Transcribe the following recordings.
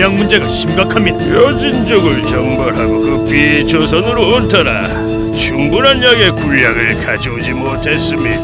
군량 문제가 심각합니다. 여진족을 정벌하고 급히 조선으로 온터라 충분한 양의 군량을 가져오지 못했습니다.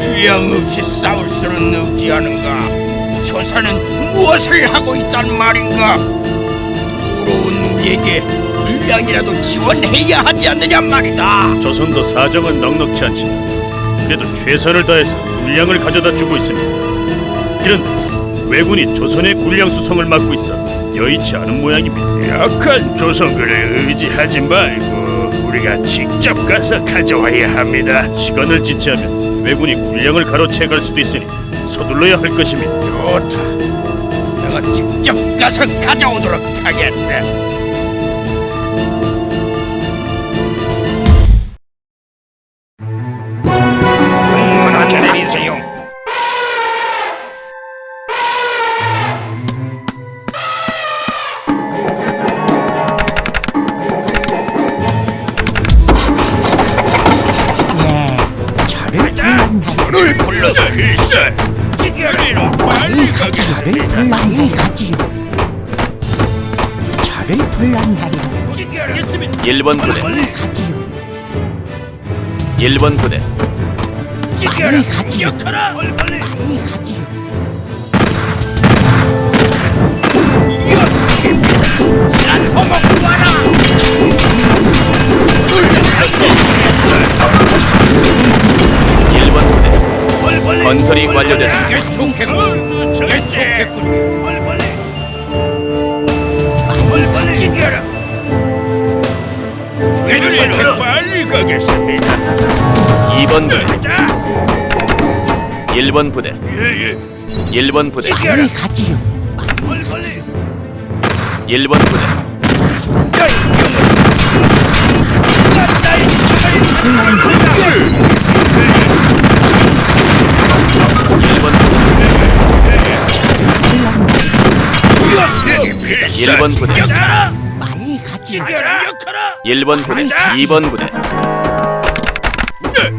군량 없이 싸울 수는 없지 않은가? 조선은 무엇을 하고 있단 말인가? 부러운 우리에게 군량이라도 지원해야 하지 않느냐 말이다. 조선도 사정은 넉넉치 않지만 그래도 최선을 다해서 군량을 가져다 주고 있습니다. 그런데 왜군이 조선의 군량 수송을 맡고 있어 여의치 않은 모양입니다. 약한 조선군을 의지하지 말고 우리가 직접 가서 가져와야 합니다. 시간을 지체하면 왜군이 군량을 가로채 갈 수도 있으니 서둘러야 할 것입니다. 좋다. 내가 직접 가서 가져오도록 하겠다. 1번 부대. 빨리 가지요. 일번 부대. 건설이 완료됐습니다. 빨리 빨리 가겠습니다. 2번 부대 자 1번 부대 예 예 1번 부대 빨리 가지요. 얼빨리 1번 부대. 일번 부대 일살 1번 부대 역하라 빨리 역하라! 1번 부대 2번 부대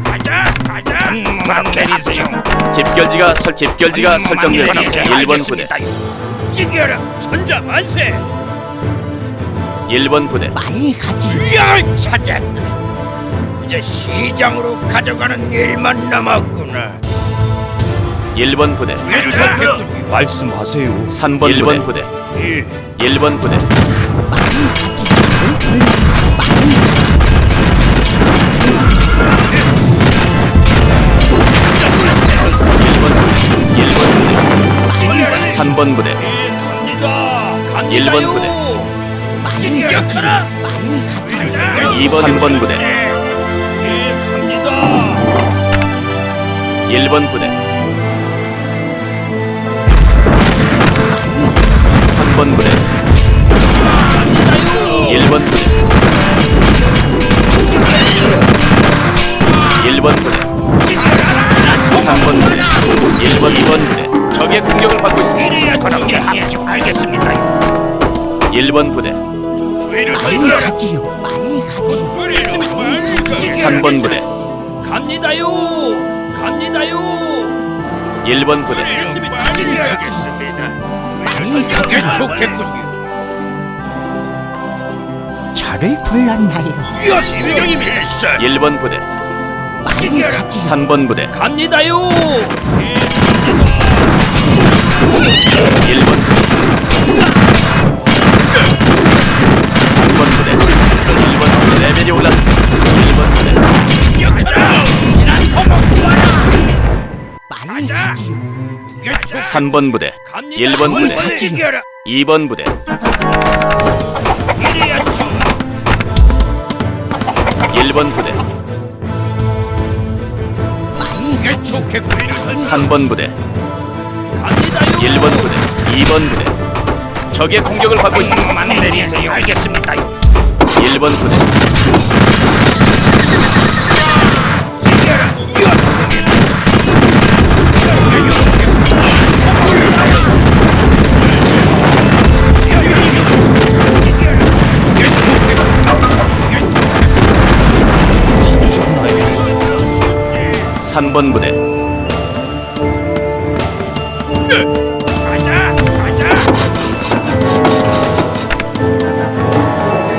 가자! 가자! 문안 내리세요. 집결지가 설 집결지가 설정됐습니다. 1번 부대 지겨라 천자 만세! 1번 부대 빨리 가지요. 군량을 찾았다. 이제 시장으로 가져가는 일만 남았구나. 1번 부대. 말씀하세요. 3번 1번 부대 1번 부대 빨리 3번 부대. 갑니다 1번 부대 빨리 가지요. 빨리 가지요. 3번 부대. 예 갑니다. 1번 부대. 3번 부대 3번 부대. 갑니다요! 갑니다요! 1번 부대. 알겠습니다. 빨리 이게 가지요. 좋겠군요. 저를 불렀나요? 이어 수령입니다. 1번 부대. 빨리 가지요. 3번 부대. 갑니다요! 1번 부대 3번 부대 1번 부대 가지요. 2번 부대 1번 부대 이게 좋겠군. 3번 부대 갑니다요 1번 부대 2번 부대 적의 공격을 받고 있습니다 내리세요. 알겠습니다. 1번 부대 3번 부대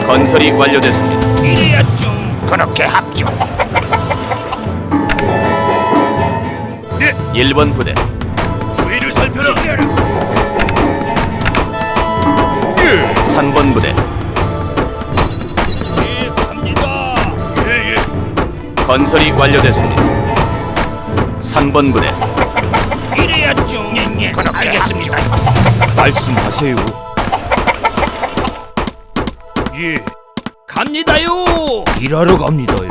건설이 완료됐습니다. 이래야 좀 그렇게 합죠. 1번 예. 부대 주의를 살펴라. 예. 3번 부대 예, 건설이 완료됐습니다. 3번 부대 이래야 좀 예, 그렇게 알겠습니다. 말씀하세요. 예. 갑니다요. 일하러 갑니다요.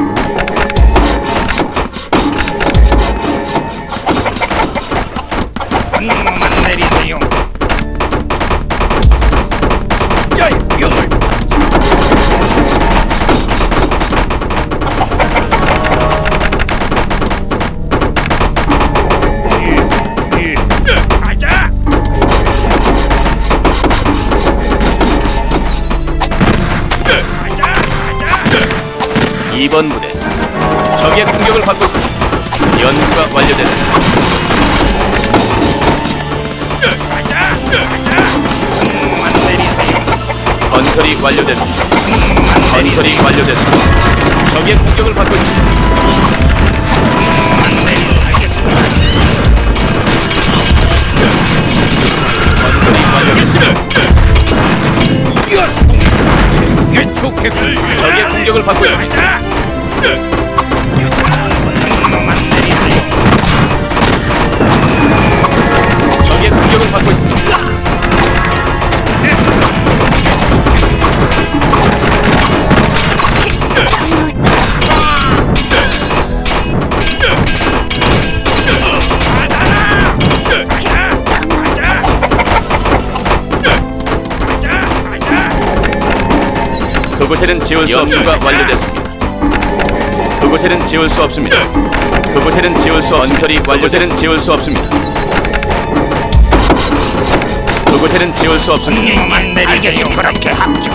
연구가 완료됐습니다. 건설이 완료됐습니다. 건설이 완료됐습니다. 적의 공격을 받고 있습니다. 적의 공격을 받고 있습니다. 그곳에는 지울 수 없습니다. 완료됐습니다. 그곳에는 지울 수 없습니다. 그곳에는 지울 수 건설이 완료되는 지울 수 없습니다. 그곳에는 지울 수 없습니다. 명만 내리세요. 그렇게 합죠.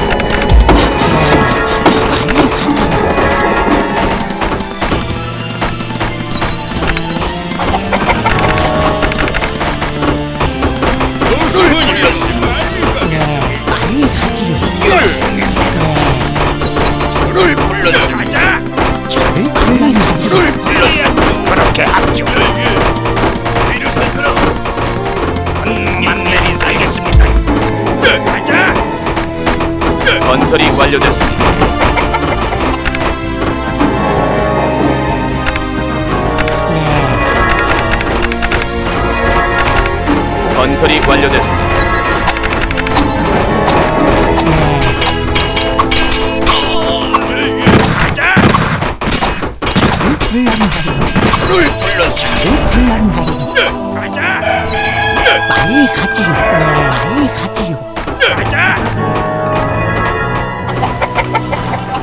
불렀습니다. 저를 불렀나요? 많이 가지요. 많이 가지요.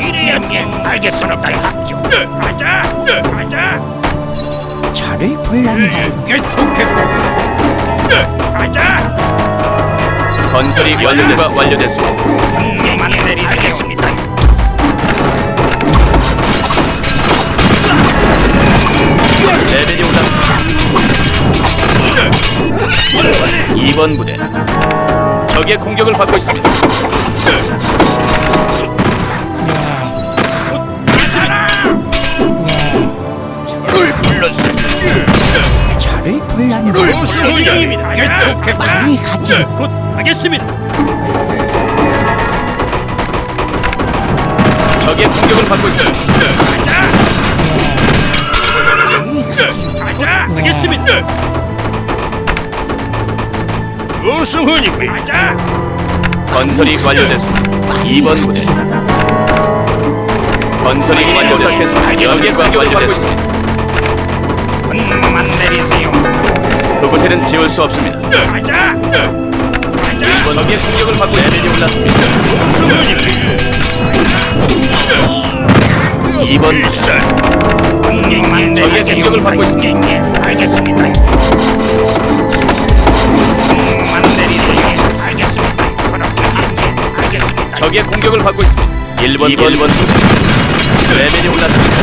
이래야 좀 알겠습니다. 합죠. 가자. 가자. 저를 불렀나요? 이게 좋겠군. 가자. 건설이 완료됐습니다. 완료됐습니다. 알겠습니다. 2번 부대 적의 공격을 받고 있습니다. 불렀습니다. 저를 좋겠군. 많이 가지요. 곧 하겠습니다. 적의 공격을 받고 있습니다. 가자. 하겠습니다. 오승훈이군. 가자. 건설이 완료됐습니다. 2번 부대 건설이 완료됐습니다. 받고 있습니다. 명만 내리세요. 그곳에는 지울 수 없습니다. 가자. 적의 공격을 받고 레벨이 올랐습니다. 오승훈이군. 2번 부대 적의. 공격을 받고 있습니다. 알겠습니다. 적의 공격을 받고 있습니다. 1번 2번 1번 부대 레벨이 올랐습니다.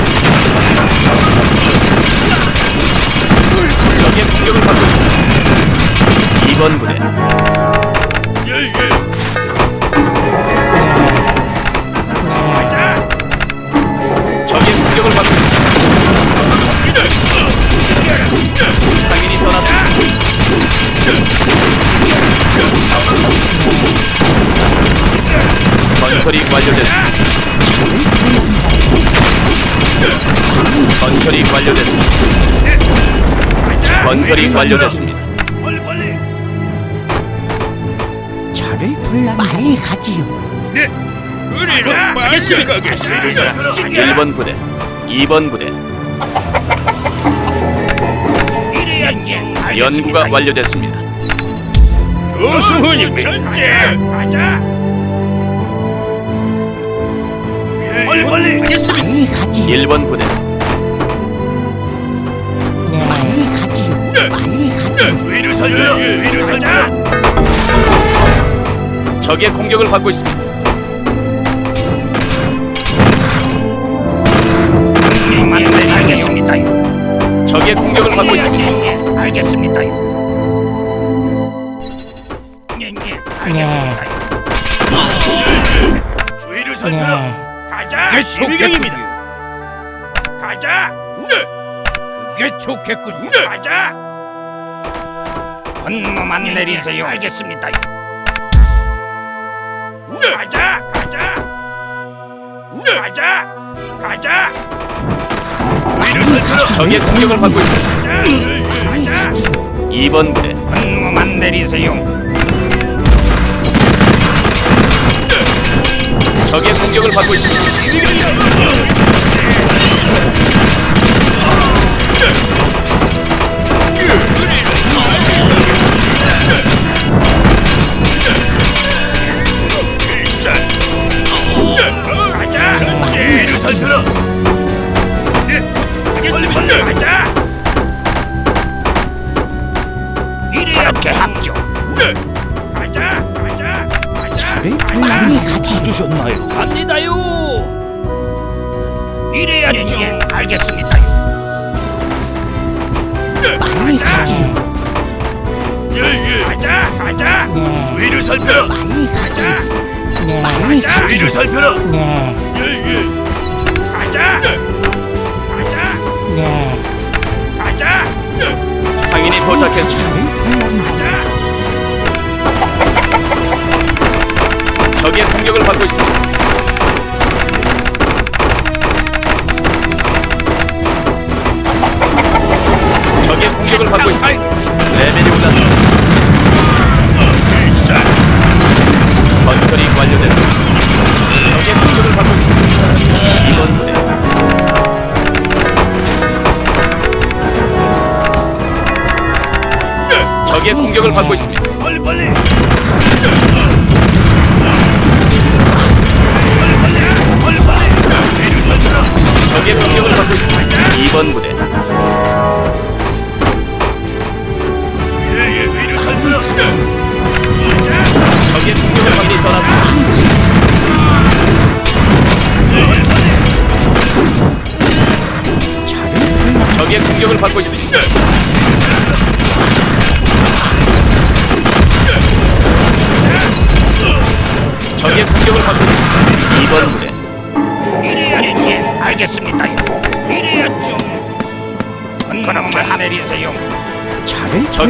적의 공격을 받고 있습니다. 2번 부대 건설이 완료됐습니다. 차를 불러내 빨리 가지요 우리로 빨리 가겠습니다. 1번 부대, 2번 부대. 연구가 완료됐습니다. 가자. 빨리 빨리 빨리 가지요 1번 부대, 빨리 가지요 주의를 살려 주의를 살려 적의 공격을 받고 있습니다. 네, 알겠습니다. 적의 공격을 받고 있습니다. 예, 알겠습니다. 예, 예, 알겠습니다. 주의를 네 가자. 소경입니다. 가자. 그게 좋겠군. 가자. 건무만 내리세요. 알겠습니다. 가자. 가자. 가자. 가자. 주의를 살펴라. 적의 공격을 받고 있습니다. 가자. 2번 부대, 건무만 내리세요. 적의 공격을 받고 있습니다. 빨리 가지요 예예. 가자. 가자. 네 주의를 살펴라. 빨리 가자. 네 빨리 가지요 주의를 살펴라. 네 예예. 가자. 가자. 네 가자. 상인이 도착했습니다. 가자. 적의 공격을 받고 있습니다. 공격을 받고 있습니다. 레벨이 올랐습니다. 건설이 완료됐습니다. 적의 공격을 받고 있습니다. 2번 부대, 적의 공격을 받고 있습니다. 빨리 빨리. 적의 공격을 받고 있습니다. 2번 부대, 적의 공격을 받고 있습니다. 차를 불러내 적의 공격을 받고 있습니다. 적의 공격을 받고 있습니다. 2번 부대, 이래야죠. 예, 알겠습니다. 이래야죠. 건무만 내리세요. 차를 적